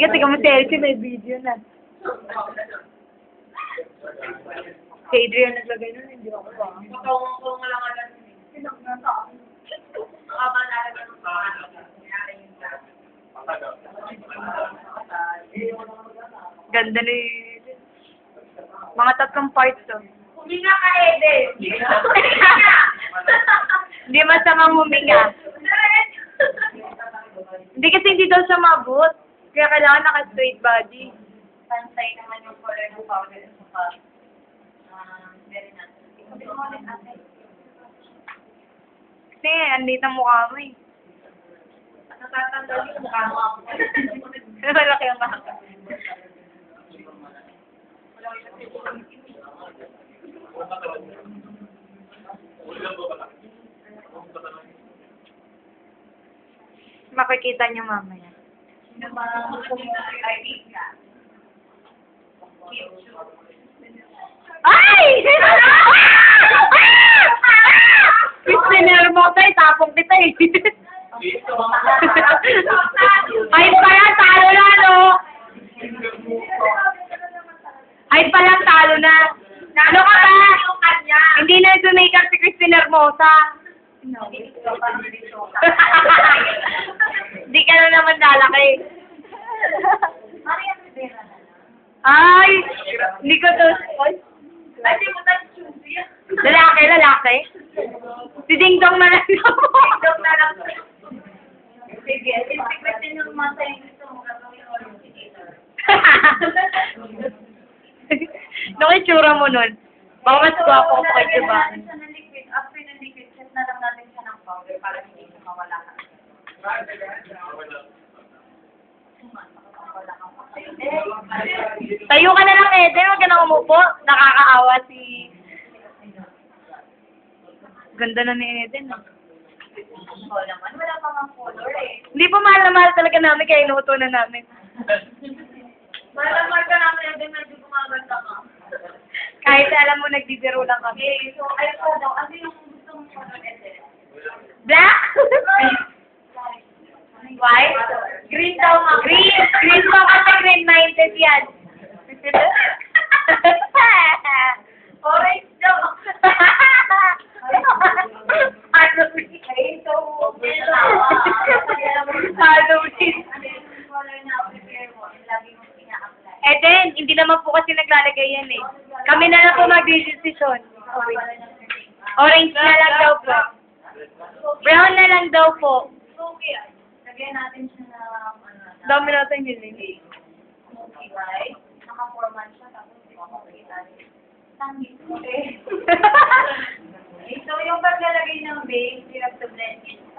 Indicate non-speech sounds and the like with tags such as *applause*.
Sige, tingnan mo si Elsie, may video na. Si Adrian naglagay nun, hindi ako ba? Matawang ko lang alam ni. Habang nalagyan ng pangalan. Nangyari yun sa Ganda ni... Mga tatlong parts to. Huminga ka, Eden! Hindi masamang huminga. Hindi kasi hindi daw siya mabot. Kaya kailangan naka-straight body. Pansay naman yung color ng powder sa pa. Ah, very nice. Sabi mo ulit, ate. Kasi, andito ang mukha mo eh. Natatandal yung mukha mo ako. *laughs* Malaki ang mukha. Makikita niyo mamaya. Mo i-ID ka? Ay! Christine Hermosa, itapong kita eh. *laughs* Ay pala, talo na, no? Ay pala, talo na. Ano ka ba? Hindi na sumikat si Christine Hermosa. *laughs* Hindi ka na naman lalaki. Maria Rivera na lang. Ay! Hindi ko to... Di mo tayo choosy. Lalaki, lalaki. Si Ding Dong na lang Tingdong na lang. Sige, din yung mga sa'yo gusto mo mo nun, baka mas gwapo ko kay diba? natin siya ng liquid. After ng liquid, set na lang siya ng powder para hindi siya mawala ka. Powder. Tayo ka na lang, Eden. Huwag ka na umupo. Nakakaawa si... Ganda na ni Eden. Oo naman, wala pa nga color eh. Hindi po mahal na mahal talaga namin kaya inuuto na namin. Malamar ka namin, Eden, medyo gumaganda ka. Kahit alam mo, nagbibiro lang kami. Okay, so ayun po daw, ano yung gusto mong color, Eden? Black? *laughs* White? Green daw, ma'am. Green! Green po kasi green minded yan. *laughs* Orange daw. Halloween. Halloween. Eh then, hindi naman po kasi naglalagay yan eh. Kami na lang po magdidesisyon. Orange na lang daw po. Brown na lang daw po. Okay, lagyan natin siya na, ano, Dami natin hiling. DIY. Naka-4 siya, tapos hindi ko makapagalitan. Eh. *laughs* so, yung paglalagay ng base, you have to blend it